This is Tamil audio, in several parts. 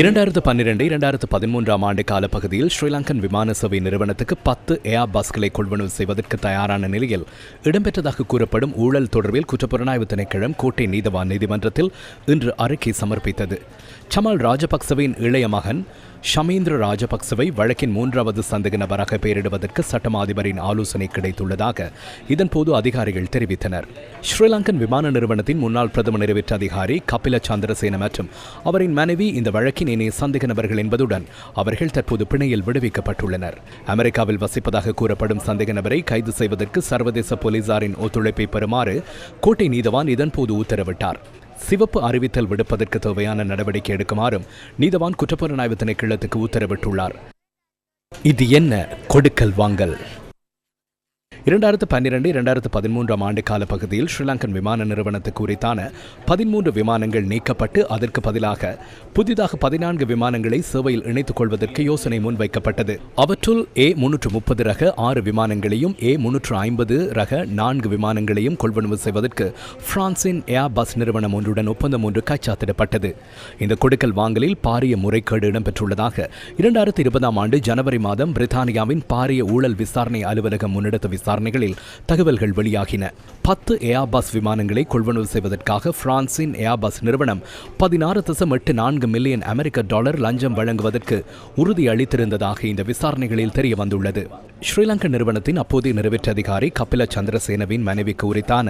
இரண்டாயிரத்து பன்னிரண்டு இரண்டாயிரத்து பதிமூன்றாம் ஆண்டு காலப்பகுதியில் ஸ்ரீலங்கன் விமான சேவை நிறுவனத்துக்கு பத்து ஏர் பஸ்களை கொள்வனவு செய்வதற்கு தயாரான நிலையில் இடம்பெற்றதாக கூறப்படும் ஊழல் தொடர்பில் குற்றப்புலனாய்வு திணைக்களம் கோட்டை நீதவான் நீதிமன்றத்தில் இன்று அறிக்கை சமர்ப்பித்தது. சமல் ராஜபக்சவின் இளைய மகன் ஷமீந்திர ராஜபக்சவை வழக்கின் மூன்றாவது சந்தேக நபராக பெயரிடுவதற்கு சட்டம் அதிபரின் ஆலோசனை கிடைத்துள்ளதாக இதன்போது அதிகாரிகள் தெரிவித்தனர். ஸ்ரீலங்கன் விமான நிறுவனத்தின் முன்னாள் பிரதம நிறைவேற்ற அதிகாரி கபில சந்திரசேன மற்றும் அவரின் மனைவி இந்த வழக்கின் இணைய சந்தேக நபர்கள் என்பதுடன் அவர்கள் தற்போது பிணையில் விடுவிக்கப்பட்டுள்ளனர். அமெரிக்காவில் வசிப்பதாக கூறப்படும் சந்தேக நபரை கைது செய்வதற்கு சர்வதேச போலீசாரின் ஒத்துழைப்பை பெறுமாறு கோட்டை நீதவான் இதன்போது உத்தரவிட்டார். சிவப்பு அறிவித்தல் விடுப்பதற்கு தேவையான நடவடிக்கை எடுக்குமாறும் நீதவான் குற்றப்புலனாய்வு திணைக்களத்துக்கு உத்தரவிட்டுள்ளார். இது என்ன கொடுக்கல் வாங்கல்? இரண்டாயிரத்து பன்னிரண்டு இரண்டாயிரத்து பதிமூன்றாம் ஆண்டு கால பகுதியில் ஸ்ரீலங்கன் விமான நிறுவனத்துக்கு உரித்தான பதிமூன்று விமானங்கள் நீக்கப்பட்டு அதற்கு பதிலாக புதிதாக பதினான்கு விமானங்களை சேவையில் இணைத்துக் கொள்வதற்கு யோசனை முன்வைக்கப்பட்டது. அவற்றுள் ஏ முன்னூற்று முப்பது ரக ஆறு விமானங்களையும் ஏ முன்னூற்று ஐம்பது ரக நான்கு விமானங்களையும் கொள்வனவு செய்வதற்கு பிரான்சின் ஏர் பஸ் நிறுவனம் ஒன்றுடன் ஒப்பந்தம் ஒன்று கைச்சாத்திடப்பட்டது. இந்த கொடுக்கல் வாங்கலில் பாரிய முறைகேடு இடம்பெற்றுள்ளதாக இரண்டாயிரத்து இருபதாம் ஆண்டு ஜனவரி மாதம் பிரித்தானியாவின் பாரிய ஊழல் விசாரணை அலுவலகம் முன்னெடுத்த விசாரணைகளில் தகவல்கள் வெளியாகின. பத்து ஏர்பஸ் விமானங்களை கொள்வனவு செய்வதற்காக பிரான்சின் ஏர்பஸ் நிறுவனம் பதினாறு தசம் எட்டு நான்கு மில்லியன் அமெரிக்க டாலர் லஞ்சம் வழங்குவதற்கு உறுதி அளித்திருந்ததாக இந்த விசாரணைகளில் தெரிய வந்துள்ளது ஸ்ரீலங்கா நிறுவனத்தின் அப்போதைய நிறைவேற்ற அதிகாரி கபில சந்திரசேனவின் மனைவிக்கு உரித்தான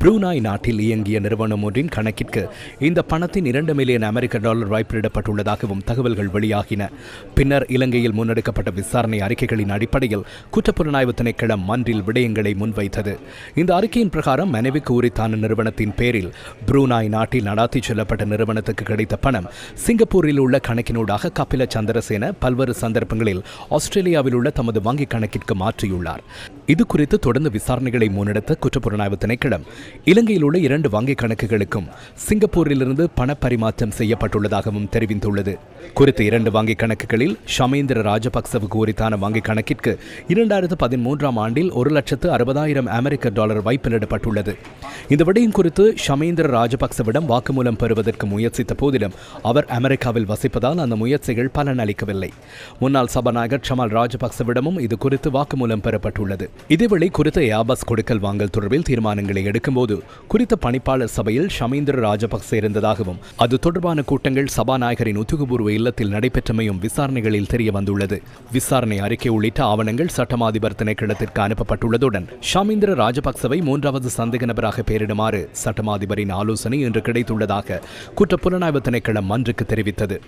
புரூனாய் நாட்டில் இயங்கிய நிறுவனம் ஒன்றின் கணக்கிற்கு இந்த பணத்தின் இரண்டு மில்லியன் அமெரிக்க டாலர் வாய்ப்பிடப்பட்டுள்ளதாகவும் தகவல்கள் வெளியாகின. பின்னர் இலங்கையில் முன்னெடுக்கப்பட்ட விசாரணை அறிக்கைகளின் அடிப்படையில் குற்றப்புலனாய்வு திணைக்களம் மன்றில் விடயங்களை முன்வைத்தது. இந்த அறிக்கையின் பிரகாரம் மனைவிக்கு உரித்தான நிறுவனத்தின் பேரில் புரூனாய் நாட்டில் நடாத்தி செல்லப்பட்ட நிறுவனத்துக்கு கிடைத்த பணம் சிங்கப்பூரில் உள்ள கணக்கினூடாக கபில சந்திரசேன பல்வேறு சந்தர்ப்பங்களில் ஆஸ்திரேலியாவில் உள்ள தமது வங்கிக் கணக்கிற்கு மாற்றியுள்ளார். இது குறித்து தொடர்ந்து விசாரணைகளை முன்னெடுத்த குற்றப்புலனாய்வு திணைக்களம் இலங்கையில் உள்ள இரண்டு வங்கிக் கணக்குகளுக்கும் சிங்கப்பூரிலிருந்து பண பரிமாற்றம் செய்யப்பட்டுள்ளதாகவும் தெரிவித்துள்ளது. குறித்த இரண்டு வங்கிக் கணக்குகளில் ஷமேந்திர ராஜபக்சவுக்கு உரித்தான வங்கிக் கணக்கிற்கு இரண்டாயிரத்து பதிமூன்றாம் ஆண்டில் ஒரு லட்சத்து அறுபதாயிரம் அமெரிக்க டாலர் வைப்பிலிடப்பட்டுள்ளது இந்த விடயம் குறித்து ஷமேந்திர ராஜபக்சவிடம் வாக்குமூலம் பெறுவதற்கு முயற்சித்த போதிலும் அவர் அமெரிக்காவில் வசிப்பதால் அந்த முயற்சிகள் பலனளிக்கவில்லை. முன்னாள் சபாநாயகர் ஷமால் ராஜபக்சவிடமும் இது குறித்து வாக்குமூலம் பெறப்பட்டுள்ளது. இதேவேளை குறித்த ஏபாஸ் கொடுக்கல் வாங்கல் தொடர்பில் தீர்மானங்களை எடுக்கும்போது குறித்த பணிப்பாளர் சபையில் ஷமேந்திர ராஜபக்சே இருந்ததாகவும் அது தொடர்பான கூட்டங்கள் சபாநாயகரின் உத்தியோகபூர்வ இல்லத்தில் நடைபெற்றமையும் விசாரணைகளில் தெரிய வந்துள்ளது விசாரணை அறிக்கை உள்ளிட்ட ஆவணங்கள் சட்டமாதிபர் திணைக்களத்திற்கு அனுப்பப்பட்டுள்ளதுடன் ஷமீந்திர ராஜபக்சவை மூன்றாவது சந்தேக நபராக பெயரிடுமாறு சட்டமாதிபரின் ஆலோசனை இன்று கிடைத்துள்ளதாக குற்ற புலனாய்வு திணைக்களம் மன்றுக்கு தெரிவித்தது.